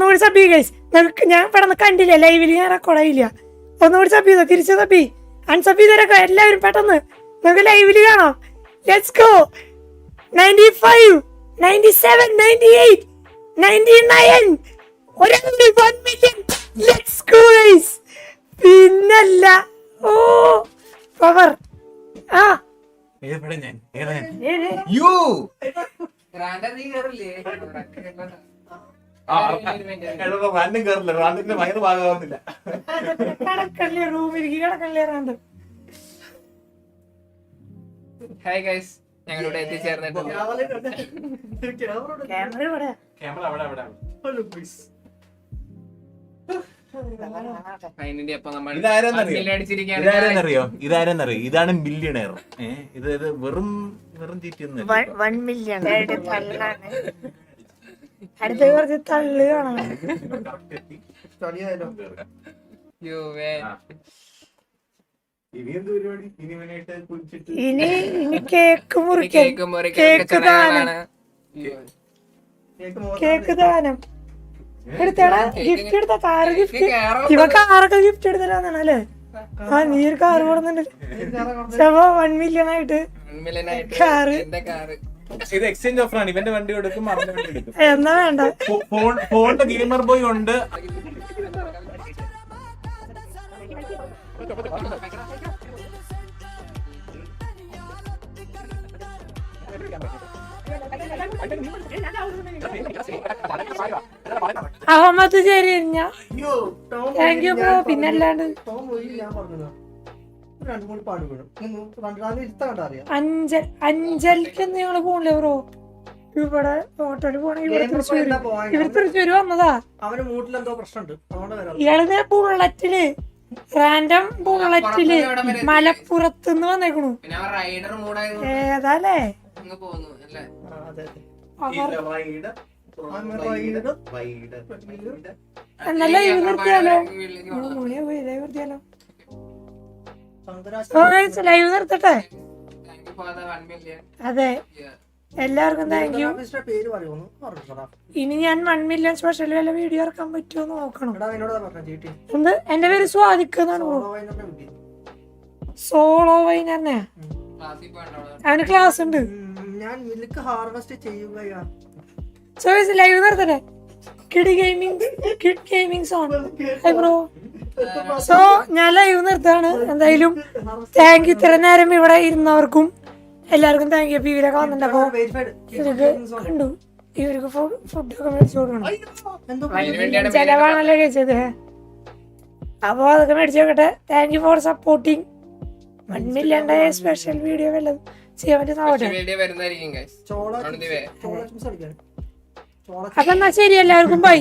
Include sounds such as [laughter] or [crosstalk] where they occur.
ഒന്നുകൂടി sub guys നിങ്ങൾക്ക് ഞാൻ പെട്ടെന്ന് കണ്ടില്ല ലൈവിൽ ഞാൻ റെക്കോർഡ് ആയില്ല. ഒന്നുകൂടി സബ് ചെയ്തോ തിരിച്ചു സബി. അൺസബ് ചെയ്തേരൊക്കെ എല്ലാവരും പെട്ടെന്ന് നിങ്ങൾക്ക് ലൈവിൽ കാണാം. Let's go ninety five ninety seven ninety eight ninety nine one million let's go guys പിന്നല്ല. ഓ പവർ ആ. ഏതാ ഞാൻ? ഏതാ ഞാൻ? ഏ, ഏ. യു. റാൻഡും കയറില്ല റാൻഡിന്റെ വയറ് ഭാഗമാവുന്നില്ല കിടക്കല്ലേ റൂമിലേക്ക് കിടക്കല്ലേ റാണ്ട് ഹായ് ഗൈസ് ഞങ്ങളിവിടെ എത്തിച്ചേർന്നിട്ടുണ്ട് ക്യാമറ ഇവിടെ. ക്യാമറ അവിടെ അവിടെ ഇതാരെന്നറിയോ? ഇതാരെന്നറിയോ? ഇതാണ് ബില്യണയർ ഏഹ് ഇത് ഇത് വെറും വെറും [laughs] തള്ളാണ്. അടുത്ത കുറച്ച് തള്ളി കാണാം യോ, വേ. ഇനി ഇനി കേക്ക് ഈ മുറിക്കൽ കേക്ക് മുറിക്കൽ കേക്ക് ദാനം. എടുത്തടാ ഗിഫ്റ്റ് എടുത്ത കാറ് ഗിഫ്റ്റ് ഇവ കാറൊക്കെ ഗിഫ്റ്റ് എടുത്തരാന്നാണ് അല്ലേ ആ നീ ഒരു കാറ് കൊടുക്കുന്നുണ്ട് വൺ മില്യൺ ആയിട്ട്. കാറ്. ഇത് എക്സ്ചേഞ്ച് ഓഫർ ആണ്. ഇവന്റെ വണ്ടി എടുക്കും അവന്റെ വണ്ടി എടുക്കും. എന്നാ വേണ്ട. ഫോൺ ഫോണിന്റെ ഗെയിമർ ബോയ് ഉണ്ട്. അഹമ്മദ് ചേരി താങ്ക് യു ബ്രോ പിന്നല്ലാണ്ട് രണ്ടു മൂന്ന് പാട് വീഴും അഞ്ചൽ അഞ്ചലിക്ക് നിങ്ങൾ പോണില്ലേ ബ്രോ? ഇവിടെ ഹോട്ടലിൽ പോണെങ്കിൽ ഇവിടെ ഇവിടെ തൃശ്ശൂര് വന്നതാ അവന് മൂട്ടിൽ എന്തോ പ്രശ്നമുണ്ട് ഇയാൾ ബുള്ളറ്റിൽ റാൻഡം ബുള്ളറ്റിൽ മലപ്പുറത്ത് നിന്ന് വന്നേക്കണു. ഏതാലേ? എന്നല്ല ഇവ നിർത്തിയാലോ? മണിയാ പോയി നിർത്തിയാലോ? ലൈവ് നിർത്തട്ടെ? അതെ. എല്ലാവർക്കും താങ്ക് യു ഇനി ഞാൻ വൺ മില്യൺ സ്പെഷ്യൽ വല്ല വീഡിയോ ഇറക്കാൻ പറ്റുമോ എന്ന് നോക്കണം. എന്ത്? എന്റെ പേര് സ്വാദിക്കുന്നാണ് സോളോ വൈനറിനെ അവന് ക്ലാസ് ഉണ്ട്. ലൈവ് നിർത്തട്ടെ? Kid gaming kid gaming zone bro so ഞാൻ ലൈവ് നിർത്താണ് എന്തായാലും താങ്ക് യു ഇത്ര നേരം ഇവിടെ ഇരുന്നവർക്കും എല്ലാവർക്കും താങ്ക് യു ഇവരൊക്കെ വന്നിട്ടപ്പോ വെരിഫൈഡ് ഇവർക്ക് കണ്ടു. ഇവർക്ക് ഫുഡ് ഒക്കെ മേടിച്ചു കൊടുക്കണം. ചെലവാണല്ലോ കഴിച്ചത്. അപ്പൊ അതൊക്കെ മേടിച്ചു നോക്കട്ടെ താങ്ക് യു ഫോർ സപ്പോർട്ടിങ് മണ്ണില്ലാണ്ട് സ്പെഷ്യൽ വീഡിയോ വല്ലതും ചെയ്യാൻ പറ്റുന്ന അപ്പൊ എന്നാ ശരി എല്ലാവർക്കും ബൈ